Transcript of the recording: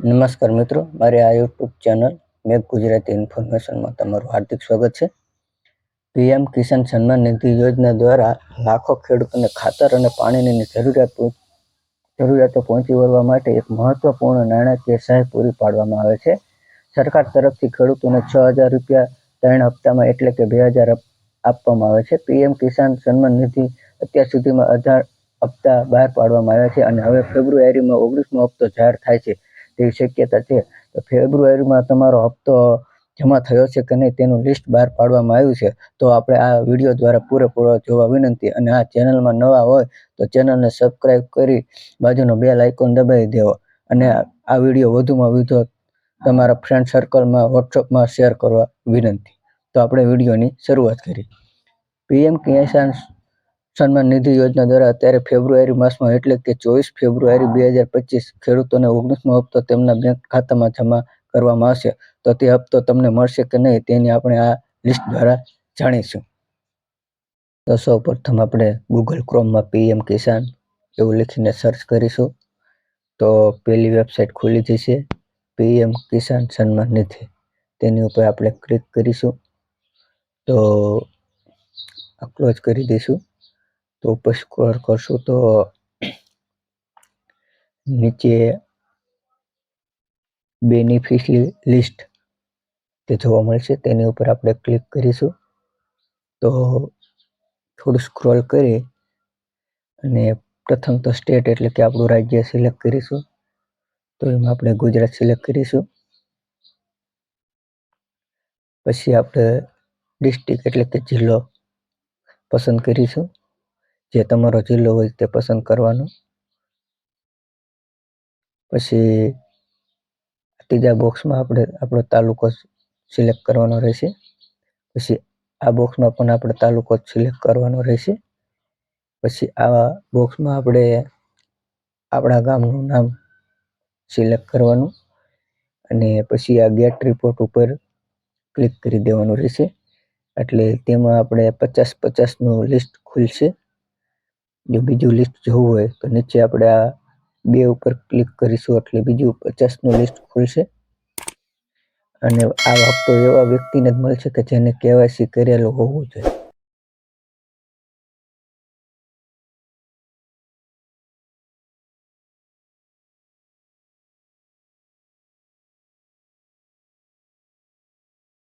નમસ્કાર મિત્રો, મારી આ યુટ્યુબ ચેનલ મેઘ ગુજરાતી ઇન્ફોર્મેશનમાં તમારું હાર્દિક સ્વાગત છે. પીએમ કિસાન સન્માન નિધિ યોજના દ્વારા લાખો ખેડૂતોને ખાતર અને પાણીની જરૂરિયાત જરૂરિયાતો પહોંચી વળવા માટે એક મહત્વપૂર્ણ નાણાકીય સહાય પૂરી પાડવામાં આવે છે. સરકાર તરફથી ખેડૂતોને છ હજાર રૂપિયા ત્રણ હપ્તામાં એટલે કે બે હજાર આપવામાં આવે છે. પીએમ કિસાન સન્માન નિધિ અત્યાર સુધીમાં અઢાર હપ્તા બહાર પાડવામાં આવ્યા છે અને હવે ફેબ્રુઆરીમાં ઓગણીસમો હપ્તો જાહેર થાય છે. તેવી શક્યતા છે. તો ફેબ્રુઆરીમાં તમારો હપ્તો જમા થયો છે કે નહીં તેનું લિસ્ટ બહાર પાડવામાં આવ્યું છે. તો આપણે આ વીડિયો દ્વારા પૂરેપૂરો જોવા વિનંતી અને આ ચેનલમાં નવા હોય તો ચેનલને સબસ્ક્રાઈબ કરી બાજુનો બેલ આઇકોન દબાવી દેવો. અને આ વીડિયો વધુમાં વધુ તમારા ફ્રેન્ડ સર્કલમાં, વોટ્સઅપમાં શેર કરવા વિનંતી. તો આપણે વિડીયોની શરૂઆત કરી પીએમ કિસાન સન્માન નિધિ યોજના દ્વારા અત્યારે ફેબ્રુઆરી માસમાં એટલે કે ચોવીસ ફેબ્રુઆરી બે હજાર પચીસ ખેડૂતોને ઓગણીસમો હપ્તો તેમના બેંક ખાતામાં જમા કરવામાં આવશે. તો તે હપ્તો તમને મળશે કે નહીં તેની આપણે આ લિસ્ટ દ્વારા જાણીશું. તો સૌ પ્રથમ આપણે ગૂગલ ક્રોમમાં પીએમ કિસાન એવું લખીને સર્ચ કરીશું. તો પહેલી વેબસાઇટ ખુલી જશે. પીએમ કિસાન સન્માન નિધિ તેની ઉપર આપણે ક્લિક કરીશું. તો ક્લોઝ કરી દઈશું. તો ઉપર સ્ક્રોલ કરશું તો નીચે બેનિફિશરી લિસ્ટ તે જોવા મળશે તેની ઉપર આપણે ક્લિક કરીશું. તો થોડું સ્ક્રોલ કરી અને પ્રથમ તો સ્ટેટ એટલે કે આપણું રાજ્ય સિલેક્ટ કરીશું. તો એમાં આપણે ગુજરાત સિલેક્ટ કરીશું. પછી આપણે ડિસ્ટ્રિક્ટ એટલે કે જિલ્લો પસંદ કરીશું. જે તમારો જિલ્લો હોય તે પસંદ કરવાનો. પછી ત્રીજા બોક્સમાં આપણે, આપણો તાલુકો સિલેક્ટ કરવાનો રહેશે. પછી આ બોક્સમાં પણ આપણે તાલુકો સિલેક્ટ કરવાનો રહેશે. પછી આ બોક્સમાં આપણે આપણા ગામનું નામ સિલેક્ટ કરવાનું. અને પછી આ ગેટ રિપોર્ટ ઉપર ક્લિક કરી દેવાનું રહેશે. એટલે તેમાં આપણે પચાસ પચાસનું લિસ્ટ ખુલશે. જો બીજું લિસ્ટ જોવું હોય તો નીચે આપણે આ બે ઉપર ક્લિક કરીશું એટલે બીજું પચાસનું લિસ્ટ ખુલશે. અને આ હપ્તો એવા વ્યક્તિને જ મળશે કે જેને કેવાયસી કરેલું હોવું જોઈએ.